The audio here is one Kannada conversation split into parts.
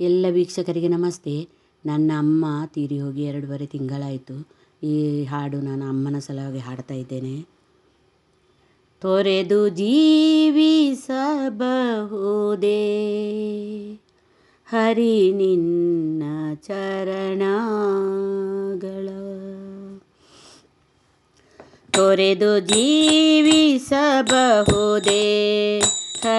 ಎಲ್ಲ ವೀಕ್ಷಕರಿಗೆ ನಮಸ್ತೆ. ನನ್ನ ಅಮ್ಮ ತೀರಿ ಹೋಗಿ ಎರಡೂವರೆ ತಿಂಗಳಾಯಿತು. ಈ ಹಾಡು ನಾನು ಅಮ್ಮನ ಸಲುವಾಗಿ ಹಾಡ್ತಾ ಇದ್ದೇನೆ. ತೊರೆದು ಜೀವಿಸಬಹುದೇ. ಹರಿ ನಿನ್ನ ಚರಣಗಳ. ತೊರೆದು ಜೀವಿಸಬಹುದೇ.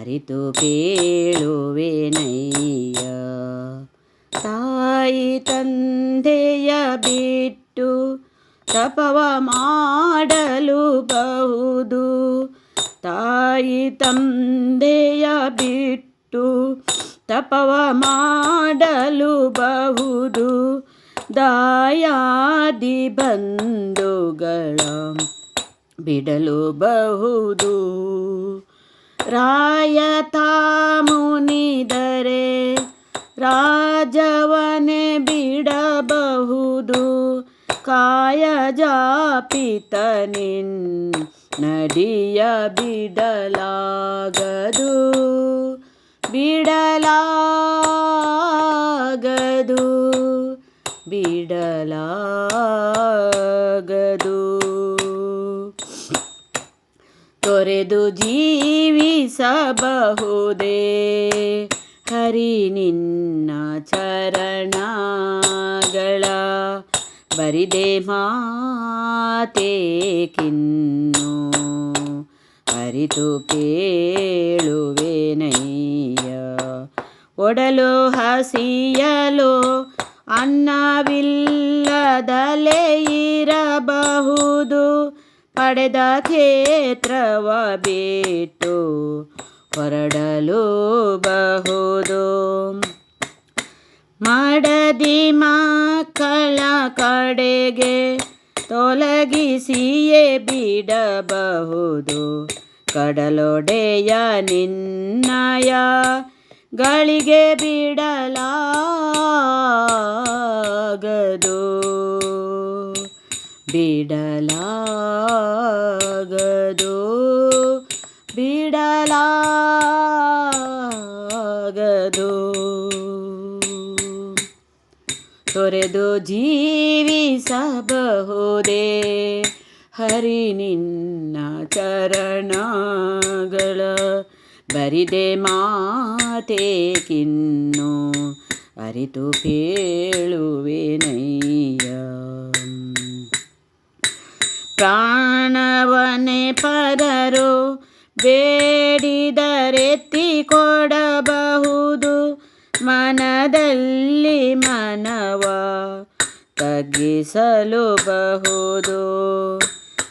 ಅರಿತು ಕೇಳುವೆನಯ್ಯ. ತಾಯಿ ತಂದೆಯ ಬಿಟ್ಟು ತಪವ ಮಾಡಲು ಬಹುದು. ತಾಯಿ ತಂದೆಯ ಬಿಟ್ಟು ತಪವ ಮಾಡಲು ಬಹುದು. ದಾಯಾದಿ ಬಂಧುಗಳ ಬಿಡಲು ಬಹುದು. ರಾಯತ ಮುನಿದರೆ ರಾಜವನೇ ಬಿಡಬಹುದು ಕಾಯ ಜಾಪಿತನಿನ್ ನಡಿಯ ಬಿಡಲಾಗದು ಬಿಡಲಾಗದು ಬಿಡಲಾಗದು ತೊರೆದು ಜೀವಿಸಬಹುದೇ? ಹರಿ ನಿನ್ನ ಚರಣಗಳ ಬರಿದೆ ಮಾತೇಕಿನ್ನು. ಅರಿತು ಕೇಳುವೆನಯ್ಯ. ಒಡಲು ಹಸಿಯಲು ಅನ್ನವಿಲ್ಲದಲೇ ಪಡೆದ ಕ್ಷೇತ್ರವ ಬಿಟ್ಟು ಹೊರಡಲು ಬಹುದು. ಮಾಡದಿ ಮಕ್ಕಳ ಕಡೆಗೆ ತೊಲಗಿಸಿಯೇ ಬಿಡಬಹುದು. ಕಡಲೊಡೆಯ ನಿನ್ನಯ ಗಳಿಗೆ ಬಿಡಲಾಗದು. ಬಿಡಲಾಗದು. ಬಿಡಲಾಗದು. ತೊರೆದು ಜೀವಿಸಬಹುದೇ. ಹರಿ ನಿನ್ನ ಚರಣಗಳ ಬರಿದೆ ಮಾತೇಕಿನ್ನು ಅರಿತು ಪೇಳುವೆನಯ್ಯ ಪ್ರಾಣವನೇ ಪರರು ಬೇಡಿದರೆತ್ತಿ ಕೊಡಬಹುದು ಮನದಲ್ಲಿ ಮನವ ತಗ್ಗಿಸಲು ಬಹುದು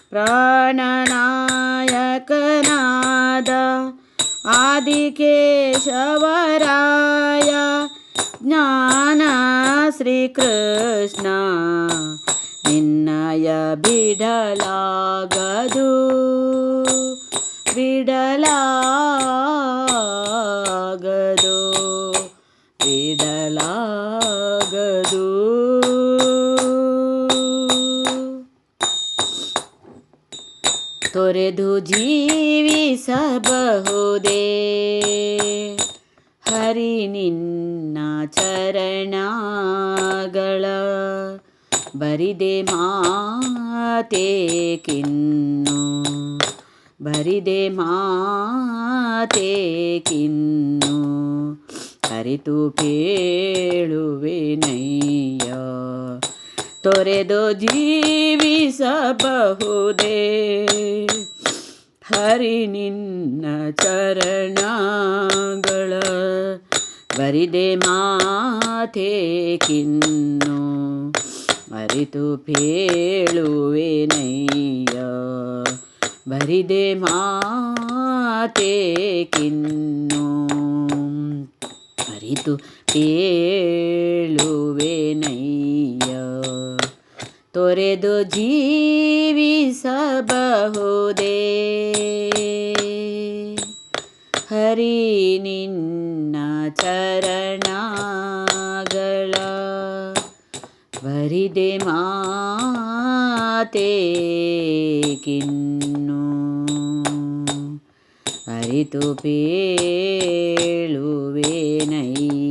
ಪ್ರಾಣನಾಯಕನಾದ ಆದಿಕೇಶವರಾಯ ಜ್ಞಾನ ಶ್ರೀಕೃಷ್ಣ. ಬಿಡಲಾಗದು. ಬಿಡಲಾಗದು. ಬಿಡಲಾಗದು. ತೊರೆದು ಜೀವಿಸಬಹುದೇ. ಹರಿ ನಿನ್ನ ಚರಣಗಳ ಬರಿದೆ ಮಾತೆ ಕಿನ್ನು. ಬರಿದೆ ಮಾತೆ ಕಿನ್ನು. ಅರಿತು ಕೇಳುವೆನಯ್ಯ ತೊರೆದು ಜೀವಿಸಬಹುದೇ. ಹರಿ ನಿನ್ನ ಚರಣಗಳ. ಬರಿದೆ ಮಾತೆ ಅರಿತು ಪೇಳುವೆನಯ್ಯ ಬರಿದೆ ಮಾತೇಕಿನ್ನು ಕಿನ್ನು. ಅರಿತು ಪೇಳುವೆನಯ್ಯ ತೊರೆದು ಜೀವಿಸಬಹುದೇ. ಹರಿ ನಿನ್ನ ಚರಣಗಳ કરી દે માતે કિન્નો હરી તો પેલું વે નહીં